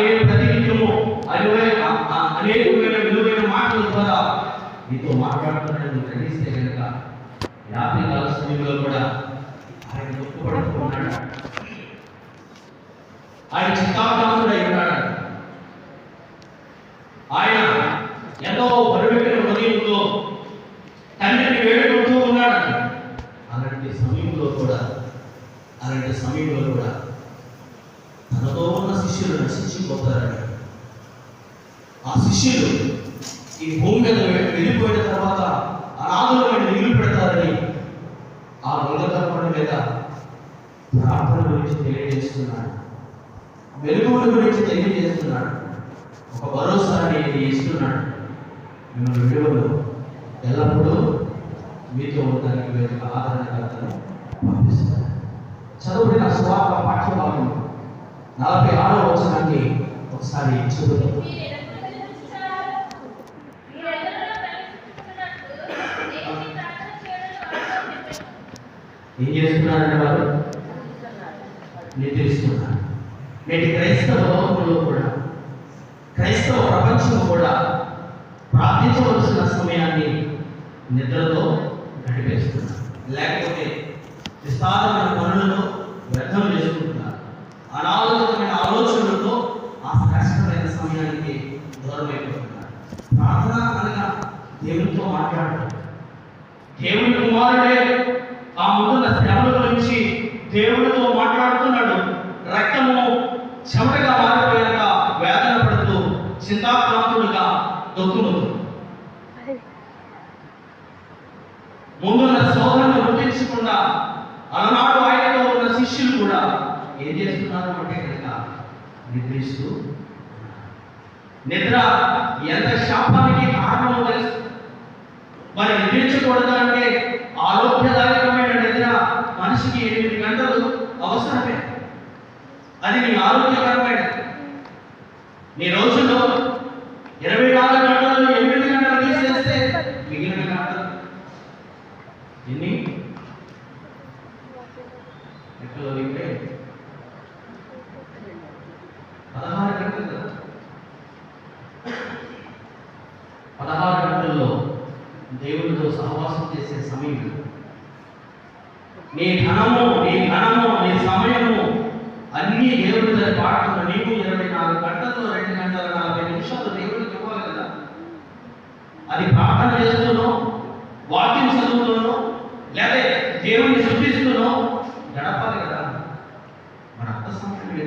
ఆయన ప్రతినిత్యము అనువైన అనేకమైన విలువైన మాటల ద్వారా నీతో మాట్లాడుతున్నాడని గ్రహిస్తే కనుక యాభై కాల సమయంలో కూడా ఆయన దుఃఖపడుతున్నాడు ఆయన చిత్తాకాంతుడై ఉన్నాడు. ఆయన ఎంతో బరువెక్కిన హృదయంతో తండ్రిని వేడుకుంటూ ఉన్నాడు. అలాంటి సమయంలో కూడా అలాంటి సమయంలో కూడా శిష్యులు నశించిపోతారని ఆ శిష్యులు ఈ భూమి మీద వెళ్ళిపోయిన తర్వాత అనాథులను నీళ్ళు పెడతారని ఆ దొంగతనపడి మీద ప్రార్థన గురించి తెలియజేస్తున్నాడు. వెలుగుల గురించి తెలియజేస్తున్నాడు. ఒక భరోసా భరోసాని ఇస్తున్నాడు. మిమ్మల్ని విలువలు ఎల్లప్పుడూ మీతో ఉండడానికి వేరొక ఆదరణకర్తను పంపిస్తాను చదువుకున్న స్వార్థ పాఠ్యభాగం నలభై ఆరో వచనాన్ని ఒకసారి చదువుతాం ఏం చేస్తున్నారంటే వారు నిద్రిస్తున్నారు. నేటి క్రైస్తవ లోకంలో కూడా క్రైస్తవ ప్రపంచం కూడా ప్రార్థించవలసిన సమయాన్ని నిద్రతో గడిపేస్తున్నారు. లేకపోతే విస్తారమైన పనులను ఆలోచనలతో ఆ శ్రేష్టమైన సమయానికి దూరమైపోతున్నారు. ప్రార్థన అనగా దేవునితో మాట్లాడటం దేవుని కుమారుడే ఆ ముందున్న శ్రమల గురించి దేవునితో మాట్లాడుతున్నాడు. రక్తము చెమటగా మారిపోయాక వేదన పడుతూ చింతాక్రాంతుడుగా దొక్కును ముందున్న సోదరుని గుర్తించకుండా అలనాడు ఆయనతో ఉన్న శిష్యులు కూడా ఏం చేస్తున్నారు అంటే కనుక నిద్రిస్తూ నిద్ర ఎంత శాపానికి కారణమో తెలుసు. మరి నిద్రించకూడదు అంటే ఆరోగ్యదాయకమైన నిద్ర మనిషికి ఎనిమిది గంటలు అవసరమే. అది నీ ఆరోగ్యకరమైనది నీ రోజులో ఇరవై నాలుగు గంటలు ఎనిమిది గంటలు తీసేస్తే మిగిలిన గంటలు. ఎన్ని? లెక్కలో దేవునితో సహవాసం చేసే సమయం నీ ధనము నీ ధనము నీ సమయము అన్నీ దేవుడి దగ్గర నీకు ఇరవై నాలుగు గంటలు రెండు గంటల నలభై నిమిషాలు దేవుడికి ఇవ్వాలి కదా. అది ప్రార్థన చేస్తూనో వాక్యం చదువుతూనో లేదా దేవుని శుద్ధిస్తూనో గడపాలి కదా. మన అంత సమయం